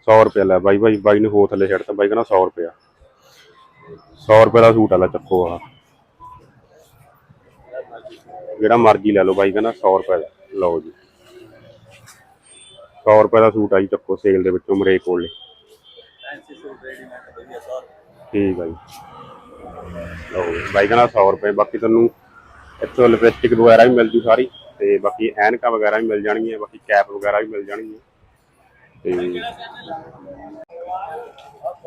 100 ਰੁਪਏ ਲੈ ਬਾਈ ਬਾਈ ਬਾਈ ਨੂੰ ਹੋ ਥੱਲੇ ਛੱਡਤਾ, ਬਾਈ ਕਹਿੰਦਾ 100 ਰੁਪਏ 100 ਰੁਪਏ ਦਾ ਸੂਟ ਆ ਲੈ ਚੱਕੋ ਆ ਜਿਹੜਾ ਮਰਜ਼ੀ ਲੈ ਲਓ ਬਾਈ, ਕਹਿੰਦਾ 100 ਰੁਪਏ ਦਾ। ਲਓ ਜੀ। 100 ਰੁਪਏ ਦਾ ਸੂਟ ਆ ਜੀ, ਚੱਕੋ ਸੇਲ ਦੇ ਵਿੱਚੋਂ ਮਰੇ ਕੋਲੇ। ਠੀਕ ਆ ਜੀ। ਲਓ ਬਾਈ ਕਹਿੰਦਾ 100 ਰੁਪਏ, ਬਾਕੀ ਤੁਹਾਨੂੰ ਇੱਥੋਂ ਲਿਪਸਟਿਕ ਵਗੈਰਾ ਵੀ ਮਿਲ ਜੂ ਸਾਰੀ, ਤੇ ਬਾਕੀ ਐਨਕਾਂ ਵਗੈਰਾ ਵੀ ਮਿਲ ਜਾਣਗੀਆਂ, ਬਾਕੀ ਕੈਪ ਵਗੈਰਾ ਵੀ ਮਿਲ ਜਾਣਗੀਆਂ। ਤੇ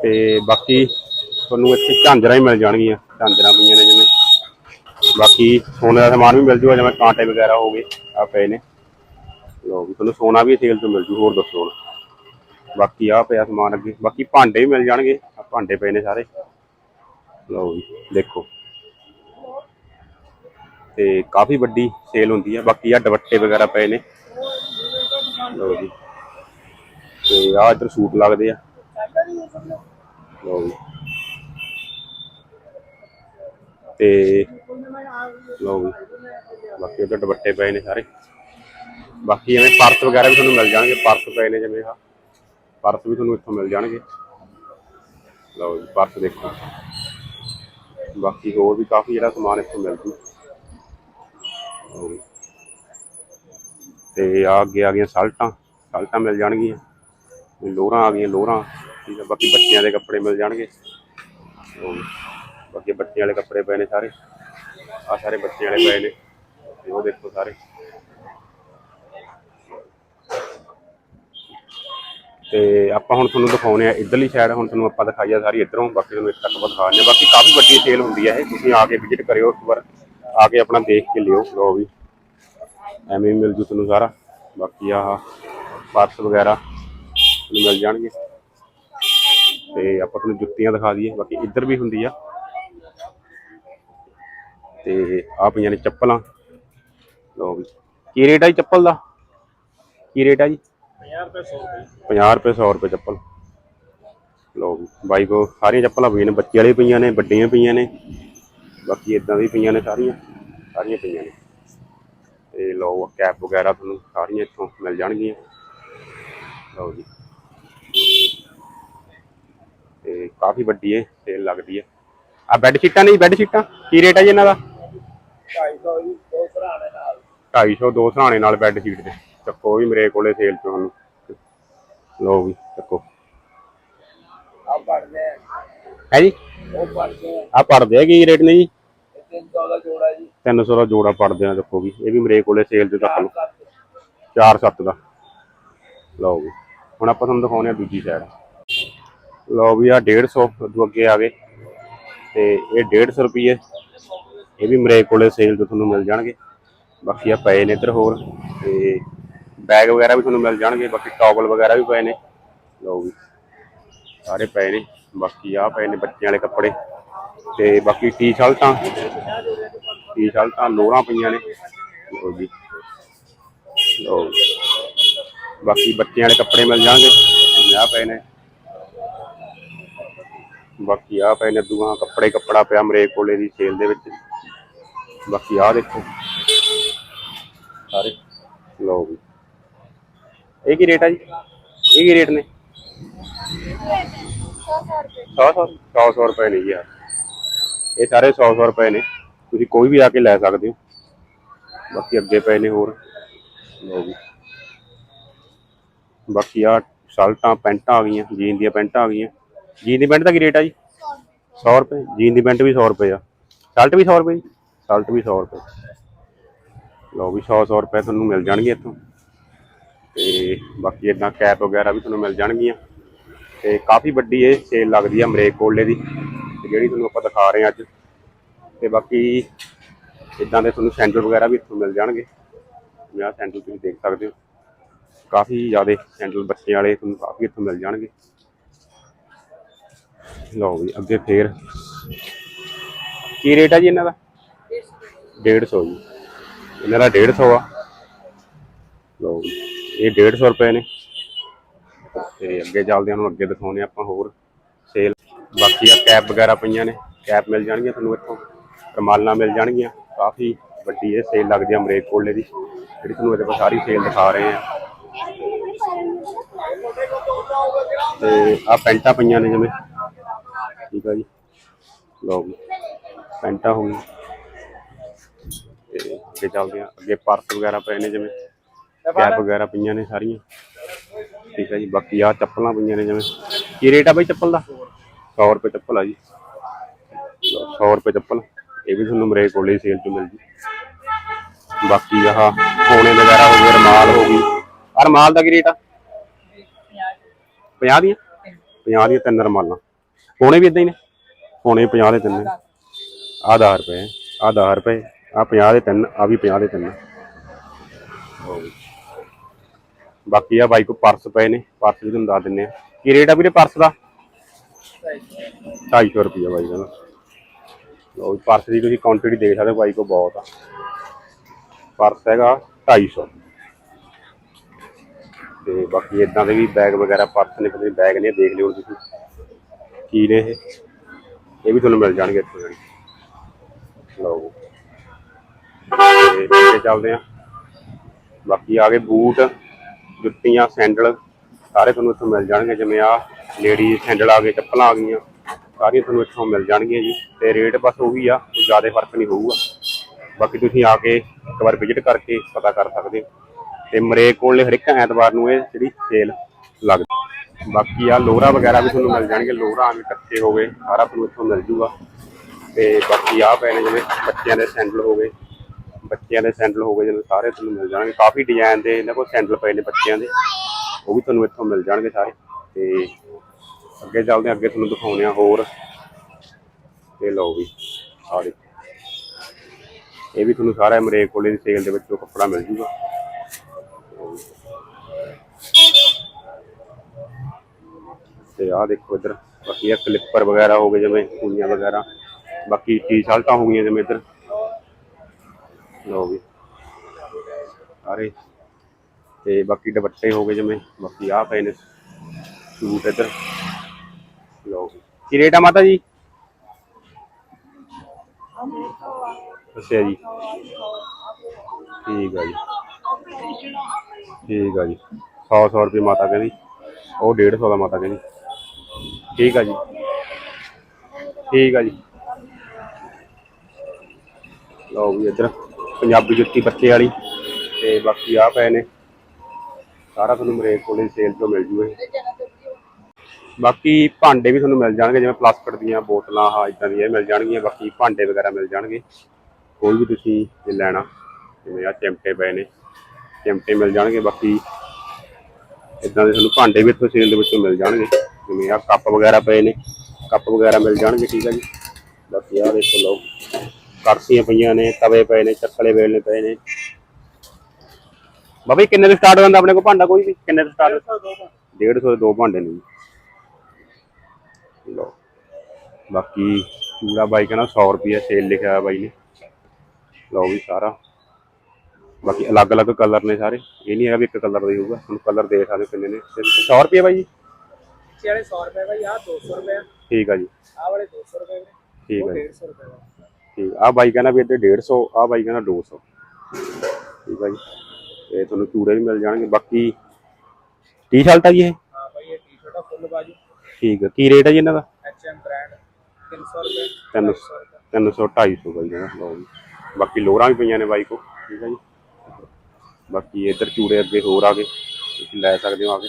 ਤੇ ਬਾਕੀ ਤੁਹਾਨੂੰ ਇੱਥੇ ਝਾਂਜਰਾਂ ਹੀ ਮਿਲ ਜਾਣਗੀਆਂ, ਝਾਂਜਰਾਂ ਪਈਆਂ ਨੇ ਜਿਵੇਂ। ਬਾਕੀ ਸੋਨੇ ਦਾ ਸਮਾਨ ਵੀ ਮਿਲ ਜੂਗਾ, ਜਿਵੇਂ ਕਾਂਟੇ ਵਗੈਰਾ ਹੋ ਗਏ ਆ ਪਏ ਨੇ। ਲਓ ਵੀ ਤੁਹਾਨੂੰ ਸੋਨਾ ਵੀ ਸੇਲ ਤੋਂ ਮਿਲ ਜੂ, ਹੋਰ ਦੱਸੋ ਹੁਣ। ਬਾਕੀ ਆ ਪਿਆ ਸਮਾਨ ਅੱਗੇ, ਬਾਕੀ ਭਾਂਡੇ ਵੀ ਮਿਲ ਜਾਣਗੇ ਆ ਭਾਂਡੇ ਪਏ ਨੇ ਸਾਰੇ। ਲਓ ਜੀ, ਦੇਖੋ। ਤੇ ਕਾਫੀ ਵੱਡੀ ਸੇਲ ਹੁੰਦੀ ਹੈ ਬਾਕੀ ਆ ਦੁਪੱਟੇ ਵਗੈਰਾ ਪਏ ਨੇ। ਲਓ ਜੀ। ਤੇ ਆ ਇਧਰ ਸੂਟ ਲੱਗਦੇ ਆ। ਲਓ ਜੀ। ਤੇ ਲਓ ਜੀ, ਬਾਕੀ ਉੱਧਰ ਦੁਪੱਟੇ ਪਏ ਨੇ ਸਾਰੇ। ਬਾਕੀ ਐਵੇਂ ਪਰਸ ਵਗੈਰਾ ਵੀ ਤੁਹਾਨੂੰ ਮਿਲ ਜਾਣਗੇ, ਪਰਸ ਪਏ ਨੇ ਜਿਵੇਂ ਆ ਪਰਸ ਵੀ ਤੁਹਾਨੂੰ ਇੱਥੋਂ ਮਿਲ ਜਾਣਗੇ। ਲਓ ਜੀ, ਪਰਸ ਦੇਖੋ। ਬਾਕੀ ਹੋਰ ਵੀ ਕਾਫੀ ਜਿਹੜਾ ਸਮਾਨ ਇੱਥੋਂ ਮਿਲ ਜੂ। ਤੇ ਆ ਅੱਗੇ ਆ ਗਈਆਂ ਸਾਲਟਾਂ ਸਾਲਟਾਂ ਮਿਲ ਜਾਣਗੀਆਂ। ਲੋਰਾਂ ਆ ਗਈਆਂ, ਲੋਰਾਂ। ਠੀਕ ਹੈ ਬਾਕੀ ਬੱਚਿਆਂ ਦੇ ਕੱਪੜੇ ਮਿਲ ਜਾਣਗੇ। ਬਾਕੀ ਬੱਚਿਆਂ ਵਾਲੇ ਕੱਪੜੇ ਪਏ ਨੇ ਸਾਰੇ। ਆ ਸਾਰੇ ਬੱਚਿਆਂ ਵਾਲੇ ਪਏ ਨੇ। ਤੇ ਉਹ ਦੇਖੋ ਸਾਰੇ। ਤੇ ਆਪਾਂ ਹੁਣ ਤੁਹਾਨੂੰ ਦਿਖਾਉਣੇ ਆ ਇਧਰਲੀ ਸਾਈਡ ਹੁਣ ਤੁਹਾਨੂੰ ਆਪਾਂ ਦਿਖਾਈ ਸਾਰੀ ਇਧਰੋਂ। ਬਾਕੀ ਤੁਹਾਨੂੰ ਇੱਕ ਤੱਕ ਦਿਖਾਉਂਦੇ ਆ। ਬਾਕੀ ਕਾਫੀ ਵੱਡੀ ਸੇਲ ਹੁੰਦੀ ਹੈ ਇਹ। ਤੁਸੀਂ ਆ ਕੇ ਵਿਜ਼ਿਟ ਕਰਿਓ ਇੱਕ ਵਾਰ। ਆ ਕੇ ਆਪਣਾ ਦੇਖ ਕੇ ਲਿਓ। ਲੋ ਵੀ। ਐਵੇਂ ਹੀ ਮਿਲ ਜੂ ਤੁਹਾਨੂੰ ਸਾਰਾ। ਬਾਕੀ ਆਹ ਪਰਸ ਵਗੈਰਾ ਤੁਹਾਨੂੰ ਮਿਲ ਜਾਣਗੇ। ਤੇ ਆਪਾਂ ਤੁਹਾਨੂੰ ਜੁੱਤੀਆਂ ਦਿਖਾ ਦਈਏ। ਬਾਕੀ ਇੱਧਰ ਵੀ ਹੁੰਦੀ ਆ। ਤੇ ਆ ਪਈਆਂ ਨੇ ਚੱਪਲਾਂ। ਲੋ ਵੀ ਕੀ ਰੇਟ ਆ ਜੀ ਚੱਪਲ ਦਾ? ਕੀ ਰੇਟ ਆ ਜੀ? 50 ਰੁਪਏ 100 ਰੁਪਏ। ਚੱਪਲ। ਲਓ ਵੀ ਬਾਈ ਕੋ ਸਾਰੀਆਂ ਚੱਪਲਾਂ ਪਈਆਂ ਨੇ ਬੱਚੇ ਵਾਲੀ ਪਈਆਂ ਨੇ ਵੱਡੀਆਂ ਪਈਆਂ ਨੇ ਬਾਕੀ ਇਦਾਂ ਦੀ ਪਈਆਂ ਨੇ ਸਾਰੀਆਂ ਸਾਰੀਆਂ ਪਈਆਂ ਨੇ। ਤੇ ਲਓ ਕੈਪ ਵਗੈਰਾ ਤੁਹਾਨੂੰ ਸਾਰੀਆਂ ਇੱਥੋਂ ਮਿਲ ਜਾਣਗੀਆਂ। ਲਓ ਜੀ। ਤੇ ਕਾਫੀ ਵੱਡੀ ਹੈ ਸੇਲ ਲੱਗਦੀ ਹੈ ਆ ਬੈੱਡ ਸ਼ੀਟਾਂ ਨਹੀਂ ਬੈੱਡ ਸ਼ੀਟਾਂ ਕੀ ਰੇਟ ਹੈ ਜੀ ਇਹਨਾਂ ਦਾ?
250 ਜੀ ਦੋ ਭਰਾਣੇ ਨਾਲ।
250 ਦੋ ਸਰਾਣੇ ਨਾਲ ਬੈੱਡ ਸ਼ੀਟ ਦੇ ਚੱਕੋ ਵੀ ਮੇਰੇ ਕੋਲੇ ਸੇਲ ਚ ਹੁਣ ਲਓ ਵੀ ਚੱਕੋ।
ਆ। ਪੜਦੇ
ਹੈ ਜੀ?
ਉਹ ਪੜਦੇ ਆ।
ਆ ਪੜਦੇ ਆ ਕੀ ਰੇਟ ਨੇ ਜੀ?
ਇਹ 300 ਦਾ ਜੋੜਾ ਜੀ।
300 ਦਾ ਜੋੜਾ ਪੜਦੇ ਆ ਦੇਖੋ ਵੀ। ਇਹ ਵੀ ਮੇਰੇ ਕੋਲੇ ਸੇਲ ਤੇ ਤੱਕ ਲਓ।
ਸੱਤ।
4 7 ਦਾ। ਲਓ ਵੀ। ਹੁਣ ਆਪਾਂ ਤੁਹਾਨੂੰ ਦਿਖਾਉਂਦੇ ਆ ਦੂਜੀ ਸਾਈਡ ਲਓ ਵੀ ਆ 150 ਉਦੋਂ ਅੱਗੇ ਆ ਗਏ। ਤੇ ਇਹ 150 ਰੁਪਏ ਇਹ ਵੀ ਮੇਰੇ ਕੋਲੇ ਸੇਲ ਤੋਂ ਤੁਹਾਨੂੰ ਮਿਲ ਜਾਣਗੇ। ਬਾਕੀ ਆ ਪਏ ਨੇ ਇੱਧਰ ਹੋਰ ਤੇ ਬੈਗ ਵਗੈਰਾ ਵੀ ਤੁਹਾਨੂੰ ਮਿਲ ਜਾਣਗੇ, ਬਾਕੀ ਟਾਵਲ ਵਗੈਰਾ ਵੀ ਪਏ ਨੇ। ਲਓ ਵੀ, ਸਾਰੇ ਪਏ ਨੇ, ਬਾਕੀ ਆ ਪਏ ਨੇ ਬੱਚਿਆਂ ਵਾਲੇ ਕੱਪੜੇ। ਤੇ ਬਾਕੀ ਟੀ-ਸ਼ਰਟਾਂ ਟੀ-ਸ਼ਰਟਾਂ ਲੋਰਾਂ ਪਈਆਂ ਨੇ। ਲਓ ਜੀ, ਲਓ ਬਾਕੀ ਬੱਚਿਆਂ ਵਾਲੇ ਕੱਪੜੇ ਮਿਲ ਜਾਣਗੇ। ਆ ਪਏ ਨੇ। ਬਾਕੀ ਆ ਪਏ ਨੇ, ਦੂਆਂ ਕੱਪੜੇ ਕੱਪੜਾ ਪਿਆ ਮਰੇ ਕੋਲੇ ਦੀ ਸੇਲ ਦੇ ਵਿੱਚ। ਬਾਕੀ ਆ ਦੇਖੋ। ਸਾਰੇ। ਲਓ ਵੀ। ਇਹ ਕੀ ਰੇਟ ਆ ਜੀ? ਇਹ ਕੀ ਰੇਟ ਨੇ? 100 100 ਰੁਪਏ। ਨੇ ਜੀ ਯਾਰ ਇਹ ਸਾਰੇ 100 100 ਰੁਪਏ ਨੇ। ਤੁਸੀਂ ਕੋਈ ਵੀ ਆ ਕੇ ਲੈ ਸਕਦੇ ਹੋ। ਬਾਕੀ ਅੱਗੇ ਪਏ ਨੇ ਹੋਰ। ਲਓ ਜੀ। ਬਾਕੀ ਆ ਸ਼ਰਟਾਂ, ਪੈਂਟਾਂ ਆ ਗਈਆਂ। ਜੀਨ ਦੀਆਂ ਪੈਂਟਾਂ ਆ ਗਈਆਂ। ਜੀਨ ਦੀ ਪੈਂਟ ਦਾ ਕੀ ਰੇਟ ਆ ਜੀ? 100 ਰੁਪਏ। ਜੀਨ ਦੀ ਪੈਂਟ ਵੀ 100 ਰੁਪਏ ਆ। ਸ਼ਰਟ ਵੀ 100 ਰੁਪਏ ਜੀ। ਸ਼ਰਟ ਵੀ 100 ਰੁਪਏ ਲਓ ਵੀ 100 100 ਰੁਪਏ ਤੁਹਾਨੂੰ ਮਿਲ ਜਾਣਗੇ ਇੱਥੋਂ। ਤੇ ਬਾਕੀ ਇਦਾਂ ਕੈਪ ਵਗੈਰਾ ਵੀ ਤੁਹਾਨੂੰ ਮਿਲ ਜਾਣਗੀਆਂ। ਤੇ ਕਾਫੀ ਵੱਡੀ ਇਹ ਸੇਲ ਲੱਗਦੀ ਆ ਮਰੇਕ ਕੋਲੇ ਦੀ ਜਿਹੜੀ ਤੁਹਾਨੂੰ ਆਪਾਂ ਦਿਖਾ ਰਹੇ ਹਾਂ ਅੱਜ। ਤੇ ਬਾਕੀ ਇਦਾਂ ਦੇ ਤੁਹਾਨੂੰ ਸੈਂਡਲ ਵਗੈਰਾ ਵੀ ਇੱਥੋਂ ਮਿਲ ਜਾਣਗੇ। ਜਿਵੇਂ ਸੈਂਡਲ ਤੁਸੀਂ ਦੇਖ ਸਕਦੇ ਹੋ। ਕਾਫੀ ਜ਼ਿਆਦਾ ਸੈਂਡਲ ਬੱਚਿਆਂ ਵਾਲੇ ਤੁਹਾਨੂੰ ਕਾਫੀ ਇੱਥੋਂ ਮਿਲ ਜਾਣਗੇ। ਲਓ ਵੀ ਅੱਗੇ ਫੇਰ। ਕੀ ਰੇਟ ਆ ਜੀ ਇਹਨਾਂ ਦਾ? 150 ਜੀ। ਇਹਨਾਂ ਦਾ 150 ਆ। ਲਓ ਜੀ, ਇਹ 150 ਰੁਪਏ ਨੇ। ਤੇ ਅੱਗੇ ਚੱਲਦੇ ਹਾਂ ਹੁਣ ਅੱਗੇ ਦਿਖਾਉਂਦੇ ਹਾਂ ਆਪਾਂ ਹੋਰ। ਸੇਲ, ਬਾਕੀ ਆ ਕੈਪ ਵਗੈਰਾ ਪਈਆਂ ਨੇ। ਕੈਪ ਮਿਲ ਜਾਣਗੀਆਂ ਤੁਹਾਨੂੰ ਇੱਥੋਂ। ਰਮਾਲਾਂ ਮਿਲ ਜਾਣਗੀਆਂ। ਕਾਫੀ ਵੱਡੀ ਇਹ ਸੇਲ ਲੱਗਦੀ ਆ ਅਮਰੇਕ ਕੋਲੇ ਦੀ। ਜਿਹੜੀ ਤੁਹਾਨੂੰ ਇਹਦੇ ਕੋਲ ਸਾਰੀ ਸੇਲ ਦਿਖਾ ਰਹੇ ਆ। ਤੇ ਆ ਪੈਂਟਾਂ ਪਈਆਂ ਨੇ ਜਿਵੇਂ। ਠੀਕ ਆ ਜੀ। ਲਓ ਪੈਂਟਾਂ ਹੋ ਗਈਆਂ। ਤੇ ਅੱਗੇ ਚੱਲਦੇ ਆ ਅੱਗੇ ਪਰਸ ਵਗੈਰਾ ਪਏ ਨੇ ਜਿਵੇਂ। ਕੈਪ ਵਗੈਰਾ ਪਈਆਂ ਨੇ ਸਾਰੀਆਂ। ਠੀਕ ਹੈ ਜੀ, ਬਾਕੀ ਆ ਚੱਪਲਾਂ ਪਈਆਂ ਨੇ ਜਿਵੇਂ। ਕੀ ਰੇਟ ਆ ਬਈ ਚੱਪਲ ਦਾ? 100 ਰੁਪਏ ਚੱਪਲ ਆ ਜੀ। 100 ਰੁਪਏ ਚੱਪਲ। ਇਹ ਵੀ ਤੁਹਾਨੂੰ ਮਰੇ ਕੋਲੇ ਸੇਲ ਤੋਂ ਮਿਲ ਜੀ। ਬਾਕੀ ਆਹ ਸੋਨੇ ਵਗੈਰਾ ਹੋ ਗਏ, ਰਮਾਲ ਹੋ ਗਈ। ਆ ਰਮਾਲ ਦਾ ਕੀ ਰੇਟ ਆ? 50 ਦੀਆਂ? 50 ਦੀਆਂ ਤਿੰਨ ਰਮਾਲਾਂ। ਸੋਨੇ ਵੀ ਇਦਾਂ ਹੀ ਨੇ? ਸੋਨੇ 50 ਦੇ ਤਿੰਨ ਨੇ। ਆਹ 10 ਰੁਪਏ, ਆਹ 10 ਰੁਪਏ। ਆਹ 50 ਦੇ ਤਿੰਨ ਆ ਵੀ 50 ਦੇ ਤਿੰਨ। ਬਾਕੀ ਆ ਬਾਈ ਕੋ ਪਰਸ ਪਏ ਨੇ, ਪਰਸ ਵੀ ਤੁਹਾਨੂੰ ਦੱਸ ਦਿੰਨੇ ਆ। ਕੀ ਰੇਟ ਆ ਵੀਰੇ ਪਰਸ ਦਾ? 250 ਰੁਪਏ ਬਾਈ ਦਾ ਲਓ ਪਰਸ ਦੀ ਤੁਸੀਂ ਕੁਆਂਟੀਟੀ ਦੇਖ ਸਕਦੇ ਹੋ, ਬਾਈ ਕੋ ਬਹੁਤ ਆ। ਪਰਸ ਹੈਗਾ 250 ਤੇ ਬਾਕੀ ਇਦਾਂ ਦੇ ਵੀ ਬੈਗ ਵਗੈਰਾ, ਪਰਸ ਨੇ ਪਤਾ ਬੈਗ ਨੇ, ਦੇਖ ਲਿਓ ਤੁਸੀਂ। ਕੀ ਨੇ ਇਹ? ਇਹ ਵੀ ਤੁਹਾਨੂੰ ਮਿਲ ਜਾਣਗੇ ਇੱਥੋਂ ਲਓ। ਤੇ ਅੱਗੇ ਚੱਲਦੇ ਆ। ਬਾਕੀ ਆ ਗਏ ਬੂਟ, ਜੁੱਤੀਆਂ, ਸੈਂਡਲ। ਸਾਰੇ ਤੁਹਾਨੂੰ ਇੱਥੋਂ ਮਿਲ ਜਾਣਗੇ, ਜਿਵੇਂ ਆ ਲੇਡੀ ਸੈਂਡਲ ਆ ਗਏ, ਚੱਪਲਾਂ ਆ ਗਈਆਂ। ਸਾਰੀਆਂ ਤੁਹਾਨੂੰ ਇੱਥੋਂ ਮਿਲ ਜਾਣਗੀਆਂ ਜੀ। ਤੇ ਰੇਟ ਬਸ ਉਹੀ ਆ, ਕੋਈ ਜ਼ਿਆਦਾ ਫ਼ਰਕ ਨਹੀਂ ਹੋਊਗਾ। ਬਾਕੀ ਤੁਸੀਂ ਆ ਕੇ ਇੱਕ ਵਾਰ ਵਿਜ਼ਿਟ ਕਰਕੇ ਪਤਾ ਕਰ ਸਕਦੇ ਹੋ। ਤੇ ਮਰੇਕ ਕੋਲੇ ਹਰ ਇੱਕ ਐਤਵਾਰ ਨੂੰ ਇਹ ਜਿਹੜੀ ਸੇਲ ਲੱਗਦੀ। ਬਾਕੀ ਆ ਲੋਰਾ ਵਗੈਰਾ ਵੀ ਤੁਹਾਨੂੰ ਮਿਲ ਜਾਣਗੇ। ਲੋਰਾ ਵੀ ਕੱਚੇ ਹੋ ਗਏ, ਸਾਰਾ ਤੁਹਾਨੂੰ ਇੱਥੋਂ ਮਿਲ ਜੂਗਾ। ਤੇ ਬਾਕੀ ਆ ਪਏ ਨੇ ਜਿਵੇਂ ਬੱਚਿਆਂ ਦੇ ਸੈਂਡਲ ਹੋ ਗਏ। ਬੱਚਿਆਂ ਦੇ ਸੈਂਡਲ ਹੋ ਗਏ ਜਿਵੇਂ ਸਾਰੇ ਤੁਹਾਨੂੰ ਮਿਲ ਜਾਣਗੇ। ਕਾਫੀ ਡਿਜ਼ਾਈਨ ਦੇ ਇਹਨਾਂ ਕੋਲ ਸੈਂਡਲ ਪਏ ਨੇ ਬੱਚਿਆਂ ਦੇ। ਉਹ ਵੀ ਤੁਹਾਨੂੰ ਇੱਥੋਂ ਮਿਲ ਜਾਣਗੇ ਸਾਰੇ। ਤੇ ਅੱਗੇ ਚੱਲਦੇ ਹਾਂ, ਅੱਗੇ ਤੁਹਾਨੂੰ ਦਿਖਾਉਂਦੇ ਆ ਹੋਰ। ਤੇ ਲਓ ਵੀ ਆ ਦੇਖੋ। ਇਹ ਵੀ ਤੁਹਾਨੂੰ ਸਾਰਾ ਮਰੇਕ ਕੋਲੇ ਦੀ ਸੇਲ ਦੇ ਵਿੱਚੋਂ ਕੱਪੜਾ ਮਿਲ ਜੂਗਾ। ਤੇ ਆਹ ਦੇਖੋ ਇੱਧਰ, ਬਾਕੀ ਇਹ ਕਲਿੱਪਰ ਵਗੈਰਾ ਹੋ ਗਏ ਜਿਵੇਂ ਕੁਈਆਂ ਵਗੈਰਾ। ਬਾਕੀ ਟੀ-ਸ਼ਰਟਾਂ ਹੋ ਗਈਆਂ ਜਿਵੇਂ ਇੱਧਰ। ਲਓ ਵੀ। ਸਾਰੇ। ਤੇ ਬਾਕੀ ਦੁਪੱਟੇ ਹੋ ਗਏ ਜਿਵੇਂ, ਬਾਕੀ ਆਹ ਪਏ ਨੇ। ਸੂਟ ਇੱਧਰ। ਲਓ ਕੀ ਰੇਟ ਆ ਮਾਤਾ ਜੀ? ਅੱਛਾ ਜੀ। ਠੀਕ ਆ ਜੀ। ਠੀਕ ਆ ਜੀ। 100 100 ਰੁਪਏ ਮਾਤਾ ਕਹਿੰਦੀ। ਉਹ 150 ਦਾ ਮਾਤਾ ਕਹਿੰਦੀ। ਠੀਕ ਆ ਜੀ। ਠੀਕ ਆ ਜੀ। ਲਓ ਵੀ ਇੱਧਰ। ਪੰਜਾਬੀ ਜੁੱਤੀ ਬੱਚੇ ਵਾਲੀ ਤੇ ਬਾਕੀ ਆ ਪਏ ਨੇ। ਸਾਰਾ ਤੁਹਾਨੂੰ ਮਰੇ ਕੋਲੇ ਸੇਲ ਤੋਂ ਮਿਲ ਜੂਗਾ ਬਾਕੀ ਭਾਂਡੇ ਵੀ ਤੁਹਾਨੂੰ ਮਿਲ ਜਾਣਗੇ, ਜਿਵੇਂ ਪਲਾਸਟਿਕ ਦੀਆਂ ਬੋਤਲਾਂ ਆ ਇਦਾਂ ਦੀਆਂ ਮਿਲ ਜਾਣਗੀਆਂ, ਬਾਕੀ ਭਾਂਡੇ ਵਗੈਰਾ ਮਿਲ ਜਾਣਗੇ। ਕੋਈ ਵੀ ਤੁਸੀਂ ਜੇ ਲੈਣਾ, ਜਿਵੇਂ ਆ ਚਿਮਟੇ ਪਏ ਨੇ, ਚਿਮਟੇ ਮਿਲ ਜਾਣਗੇ, ਬਾਕੀ ਇਦਾਂ ਦੇ ਤੁਹਾਨੂੰ ਭਾਂਡੇ ਵੀ ਇੱਥੋਂ ਸੇਲ ਦੇ ਵਿੱਚੋਂ ਮਿਲ ਜਾਣਗੇ, ਜਿਵੇਂ ਆ ਕੱਪ ਵਗੈਰਾ ਪਏ ਨੇ, ਕੱਪ ਵਗੈਰਾ ਮਿਲ ਜਾਣਗੇ, ਠੀਕ ਹੈ ਜੀ। ਬਾਕੀ ਆ ਦੇਖੋ ਲਓ। ਕੜਸੀਆਂ ਪਈਆਂ ਨੇ ਤਵੇ ਪਏ ਨੇ ਚੱਕਲੇ ਵੇਲਣੇ ਪਏ ਨੇ। ਬਾਬਾ ਕਿੰਨੇ ਤੋਂ ਸਟਾਰਟ ਹੁੰਦਾ ਆਪਣੇ ਕੋਲ ਭਾਂਡਾ ਕੋਈ ਵੀ? ਕਿੰਨੇ ਤੋਂ ਸਟਾਰਟ 150 ਤੋਂ ਦੋ ਭਾਂਡੇ ਨੇ ਲੋ ਬਾਕੀ ਪੂਰਾ ਬਾਈ ਕਹਿੰਦਾ 100 ਰੁਪਏ ਸੇਲ ਲਿਖਿਆ ਬਾਈ ਨੇ। ਲਓ ਵੀ ਸਾਰਾ। ਬਾਕੀ ਅਲੱਗ-ਅਲੱਗ ਕਲਰ ਨੇ ਸਾਰੇ। ਇਹ ਨਹੀਂ ਹੈ ਵੀ ਇੱਕ ਕਲਰ ਦਾ ਹੋਊਗਾ। ਹੁਣ ਕਲਰ ਦੇਖ ਸਕਦੇ ਕਿੰਨੇ ਨੇ। 100 ਰੁਪਏ ਬਾਈ ਜੀ?
ਚਾਰੇ 100 ਰੁਪਏ ਬਾਈ ਆ 200 ਰੁਪਏ।
ਠੀਕ ਆ ਜੀ।
ਆ ਵਾਲੇ 200 ਰੁਪਏ
ਠੀਕ ਆ
150 ਰੁਪਏ
ਠੀਕ ਆ ਬਾਈ ਕਹਿੰਦਾ ਵੀ ਇੱਧਰ 150 ਆ ਬਾਈ ਕਹਿੰਦਾ 200 ਠੀਕ ਆ ਜੀ ਤੇ ਤੁਹਾਨੂੰ ਚੂੜੇ ਵੀ ਮਿਲ ਜਾਣਗੇ ਬਾਕੀ ਟੀ-ਸ਼ਰਟ ਆ ਜੀ ਇਹ?
ਹਾਂ ਬਾਈ ਇਹ ਟੀ-ਸ਼ਰਟ ਆ ਫੁੱਲ ਬਾਜੂ।
ਠੀਕ ਹੈ ਕੀ ਰੇਟ ਹੈ ਜੀ ਇਹਨਾਂ ਦਾ?
ਐਚਐਮ ਬ੍ਰਾਂਡ 300 ਰੁਪਏ।
300 300 250 ਬਾਈ ਜਣਾ ਲਓ ਜੀ। ਬਾਕੀ ਲੋਰਾਂ ਵੀ ਪਈਆਂ ਨੇ ਬਾਈ ਕੋ ਠੀਕ ਆ ਜੀ। ਬਾਕੀ ਇੱਧਰ ਚੂੜੇ ਅੱਗੇ ਹੋਰ ਆ ਗਏ ਤੁਸੀਂ ਲੈ ਸਕਦੇ ਹੋ ਆ ਕੇ।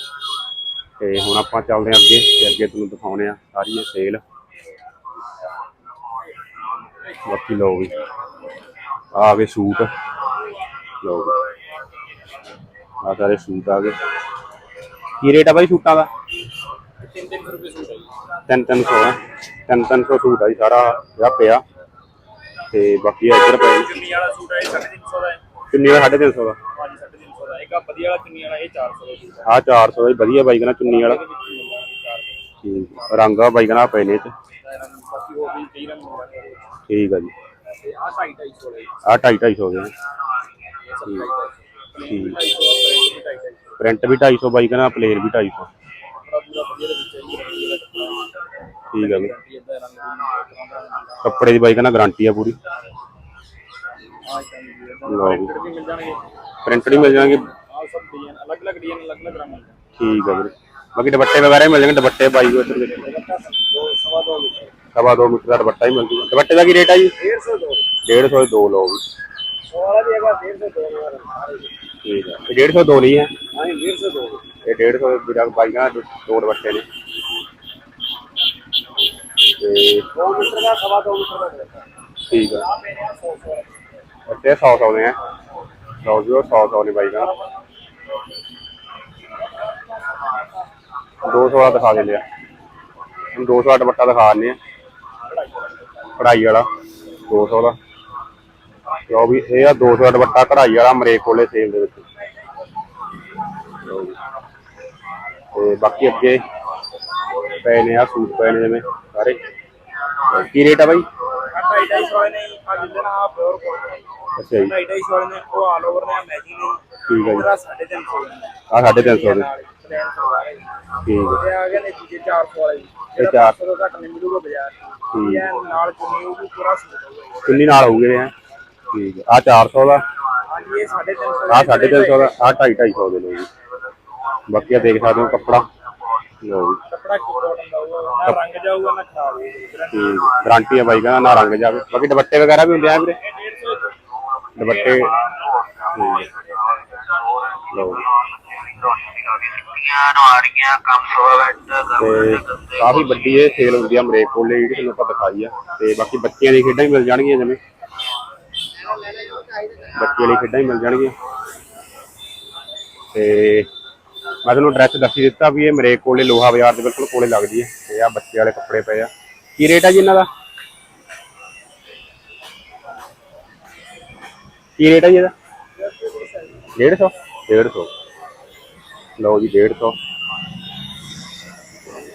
ਤੇ ਹੁਣ ਆਪਾਂ ਚੱਲਦੇ ਆ ਅੱਗੇ ਤੇ ਅੱਗੇ ਤੁਹਾਨੂੰ ਦਿਖਾਉਣੇ ਆ ਸਾਰੀਆਂ ਸੇਲ ਬਾਕੀ ਲਓ ਵੀ। ਆ ਗਏ ਸੂਟ। ਲਓ ਆ ਸਾਰੇ ਸੂਟ ਆ ਗਏ। ਕੀ ਰੇਟ ਆ ਬਾਈ ਸੂਟਾਂ ਦਾ? 300 ਰੁਪਏ ਸੂਟ ਆ 300 ਹੈ 300 ਸੂਟ ਆ ਸਾਰਾ ਜਿਹੜਾ ਤੇ ਬਾਕੀ ਇੱਧਰ ਪਏ।
ਚੁੰਨੀ ਵਾਲਾ ਸੂਟ ਆ 350 ਦਾ
ਚੁੰਨੀ ਵਾਲਾ 350 ਦਾ।
ਇੱਕ ਵਧੀਆ ਵਾਲਾ ਚੁੰਨੀ ਵਾਲਾ ਇਹ 400 ਦਾ ਸੂਟ
ਆ। 400 ਦਾ ਵਧੀਆ ਬਾਈ ਕਹਿੰਦਾ ਚੁੰਨੀ ਵਾਲਾ। ਠੀਕ। ਰੰਗ ਆ ਬਾਈ ਕਹਿੰਦਾ ਪਏ ਨੇ ਇਹ
ਬਾਕੀ ਹੋਰ ਵੀ ਕਈ ਰੰਗ ਹੋਣਗੇ
ਠੀਕ ਆ ਜੀ।
ਤੇ
ਆ 2.5
ਵਾਲੇ ਆ 2.5
ਪ੍ਰਿੰਟ ਵੀ 250 ਬਾਈ ਕਹਿੰਦਾ ਪਲੇਅਰ ਵੀ 250 ਠੀਕ ਆ
ਵੀ
ਕੱਪੜੇ ਦੀ ਬਾਈ ਕਹਿੰਦਾ ਗਾਰੰਟੀ ਆ ਪੂਰੀ। ਪ੍ਰਿੰਟ ਵੀ ਮਿਲ ਜਾਣਗੇ। ਠੀਕ ਆ ਵੀਰੇ। ਬਾਕੀ ਦੁਪੱਟੇ ਵਗੈਰਾ ਮਿਲ ਜਾਣਗੇ ਦੁਪੱਟੇ ਬਾਈ ਕੋਲ ਇੱਧਰ ਦੇਖੋ।
2.5
ਸਵਾ 2 ਮੀਟਰ ਦਾ ਦੁਪੱਟਾ ਹੀ ਮਿਲ ਜੂਗਾ ਦੁਪੱਟੇ ਦਾ ਕੀ ਰੇਟ ਆ ਜੀ? 150 150 2 ਲਓ
ਜੀ।
ਠੀਕ ਆ। ਇਹ 150 ਦੋ ਨਹੀਂ ਹੈ? ਇਹ 150 ਵੀਰਾਂ ਬਾਈਆਂ ਦੋ ਦੁਪੱਟੇ ਨੇ। ਤੇ
2 ਮੀਟਰ ਦਾ ਸਵਾ 2 ਮੀਟਰ ਦਾ
ਠੀਕ ਆ। ਬੱਟੇ 100 100 ਦੇ ਆ। ਲਓ ਜੀ 100 100 ਨੇ ਬਾਈਆਂ 200 ਦਾ ਦਿਖਾ ਦਿੰਦੇ ਆ। 200 ਦਾ ਦਿਖਾ ਦਿੰਦੇ ਆ। ਕਢਾਈ ਵਾਲਾ 200 ਦਾ। ਲੋ ਵੀ ਇਹ ਆ 200 ਦਾ ਦੁਪੱਟਾ ਕਢਾਈ ਵਾਲਾ ਮਰੇ ਕੋਲੇ ਸੇਲ ਦੇ ਵਿੱਚ। ਤੇ ਬਾਕੀ ਅੱਗੇ ਪਏ ਨੇ ਆ ਸੂਟ ਪਏ ਨੇ ਜਿਵੇਂ ਸਾਰੇ। ਕੀ ਰੇਟ ਆ ਬਾਈ? ਅੱਛਾ ਜੀ। ਠੀਕ ਹੈ ਜੀ। ਆ 350 ਦੇ। ਠੀਕ
ਤੇ ਆ ਗਿਆ ਨੇ ਜੀ 400 ਵਾਲੇ।
ਇਹ
400 ਤੋਂ ਘੱਟ ਨਹੀਂ ਮਿਲੂਗਾ ਬਾਜ਼ਾਰ।
ਠੀਕ।
ਹੈ ਨਾਲ ਚੁੰਨੀ ਹੋਊਗੀ ਪੂਰਾ ਸੂਟ ਹੋਊਗਾ
ਕਿੰਨੀ ਨਾਲ ਹੋਊਗੇ ਇਹ? ਠੀਕ ਆ 400 ਦਾ?
ਹਾਂਜੀ ਇਹ 350
ਆ 350 ਦਾ। ਆ 250 ਦੇ? ਲੋ ਜੀ। ਬਾਕੀ ਆ ਦੇਖ ਸਕਦੇ ਹੋ ਕੱਪੜਾ। ਲੋ ਜੀ।
ਕੱਪੜਾ ਕੋਟਨ ਦਾ ਹੋਊਗਾ? ਨਾ ਰੰਗ ਜਾਊਗਾ ਨਾ ਖਰਾਬ ਹੋਊਗਾ।
ਗਾਰੰਟੀ ਹੈ ਬਾਈ ਕਹਿੰਦਾ ਨਾ ਰੰਗ ਜਾਵੇ। ਬਾਕੀ ਦੁਪੱਟੇ ਵਗੈਰਾ ਵੀ ਹੁੰਦੇ ਆ ਵੀਰੇ? ਦੁਪੱਟੇ। ਲੋ ਤੇ ਕਾਫੀ ਵੱਡੀ ਇਹ ਸੇਲ ਹੁੰਦੀ ਆ ਮਰੇਕ ਕੋਲੇ ਜਿਹੜੀ ਤੁਹਾਨੂੰ ਆਪਾਂ ਦਿਖਾਈ ਆ। ਤੇ ਬਾਕੀ ਬੱਚਿਆਂ ਦੀ ਖੇਡਾਂ ਵੀ ਮਿਲ ਜਾਣਗੀਆਂ ਜਿਵੇਂ। ਬੱਚਿਆਂ ਲਈ ਖੇਡਾਂ ਵੀ ਮਿਲ ਜਾਣਗੀਆਂ। ਤੇ ਮੈਂ ਤੁਹਾਨੂੰ ਐਡਰੈਸ ਦੱਸੀ ਦਿੱਤਾ ਵੀ ਇਹ ਮਰੇਕ ਕੋਲੇ ਲੋਹਾ ਬਾਜ਼ਾਰ ਦੇ ਬਿਲਕੁਲ ਕੋਲੇ ਲੱਗਦੀ ਹੈ ਤੇ ਆ ਬੱਚੇ ਵਾਲੇ ਕੱਪੜੇ ਪਏ ਆ। ਕੀ ਰੇਟ ਆ ਜੀ ਇਹਨਾਂ ਦਾ? ਕੀ ਰੇਟ ਆ ਜੀ ਇਹਦਾ? 150 150 ਲਓ ਜੀ 150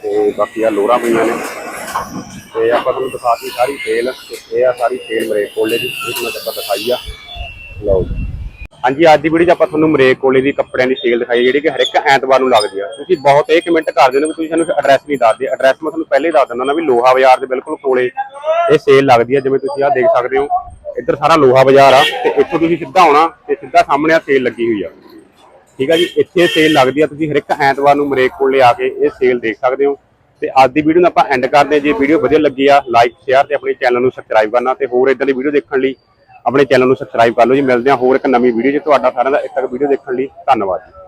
ਤੇ ਬਾਕੀ ਆ ਲੋਰਾ ਪਈਆਂ ਨੇ। ਤੇ ਆਪਾਂ ਤੁਹਾਨੂੰ ਦਿਖਾਤੀ ਸਾਰੀ ਤੇਲ ਇਹ ਆ ਸਾਰੀ ਸੇਲ ਮਰੇਕ ਕੋਲੇ ਦੀ। ਇਸ ਨੂੰ ਆਪਾਂ ਦਿਖਾਈ ਆ। ਲਓ ਜੀ। ਹਾਂਜੀ, ਅੱਜ ਦੀ ਵੀਡੀਓ 'ਚ ਆਪਾਂ ਤੁਹਾਨੂੰ ਮਰੇਕ ਕੋਲੇ ਦੀ ਕੱਪੜਿਆਂ ਦੀ ਸੇਲ ਦਿਖਾਈ ਜਿਹੜੀ ਕਿ ਹਰ ਇੱਕ ਐਤਵਾਰ ਨੂੰ ਲੱਗਦੀ ਆ। ਤੁਸੀਂ ਬਹੁਤ ਇਹ ਕਮੈਂਟ ਕਰਦੇ ਹੋ ਕਿ ਤੁਸੀਂ ਸਾਨੂੰ ਐਡਰੈਸ ਨਹੀਂ ਦੱਸਦੇ। ਐਡਰੈਸ ਮੈਂ ਤੁਹਾਨੂੰ ਪਹਿਲੇ ਹੀ ਦੱਸ ਦਿੰਦਾ ਨਾ ਵੀ ਲੋਹਾ ਬਾਜ਼ਾਰ ਦੇ ਬਿਲਕੁਲ ਕੋਲੇ ਇਹ ਸੇਲ ਲੱਗਦੀ ਆ, ਜਿਵੇਂ ਤੁਸੀਂ ਆ ਦੇਖ ਸਕਦੇ ਹੋ। ਇੱਧਰ ਸਾਰਾ ਲੋਹਾ ਬਾਜ਼ਾਰ ਆ ਤੇ ਇੱਥੋਂ ਤੁਸੀਂ ਸਿੱਧਾ ਆਉਣਾ ਤੇ ਸਿੱਧਾ ਸਾਹਮਣੇ ਆ ਸੇਲ ਲੱਗੀ ਹੋਈ ਆ। ਠੀਕ ਆ ਜੀ, ਇੱਥੇ ਸੇਲ ਲੱਗਦੀ ਆ, ਤੁਸੀਂ ਹਰ ਇੱਕ ਐਤਵਾਰ ਨੂੰ ਮਰੇਕ ਕੋਲੇ ਆ ਕੇ ਇਹ ਸੇਲ ਦੇਖ ਸਕਦੇ ਹੋ। ਤੇ ਅੱਜ ਦੀ ਵੀਡੀਓ ਨੂੰ ਆਪਾਂ ਐਂਡ ਕਰਦੇ ਹਾਂ। ਜੇ ਵੀਡੀਓ ਵਧੀਆ ਲੱਗੀ ਆ ਲਾਈਕ ਸ਼ੇਅਰ ਤੇ ਆਪਣੇ ਚੈਨਲ ਨੂੰ ਸਬਸਕ੍ਰਾਈਬ ਕਰਨਾ ਤੇ ਹੋਰ ਇਦਾਂ ਦੀ ਵੀਡੀਓ ਦੇਖਣ ਲਈ ਆਪਣੇ ਚੈਨਲ ਨੂੰ ਸਬਸਕ੍ਰਾਈਬ ਕਰ ਲਓ ਜੀ। ਮਿਲਦੇ ਹਾਂ ਹੋਰ ਇੱਕ ਨਵੀਂ ਵੀਡੀਓ 'ਚ ਤੁਹਾਡਾ ਸਾਰਿਆਂ ਦਾ ਇੱਕ ਤੱਕ ਵੀਡੀਓ ਦੇਖਣ ਲਈ। ਧੰਨਵਾਦ ਜੀ।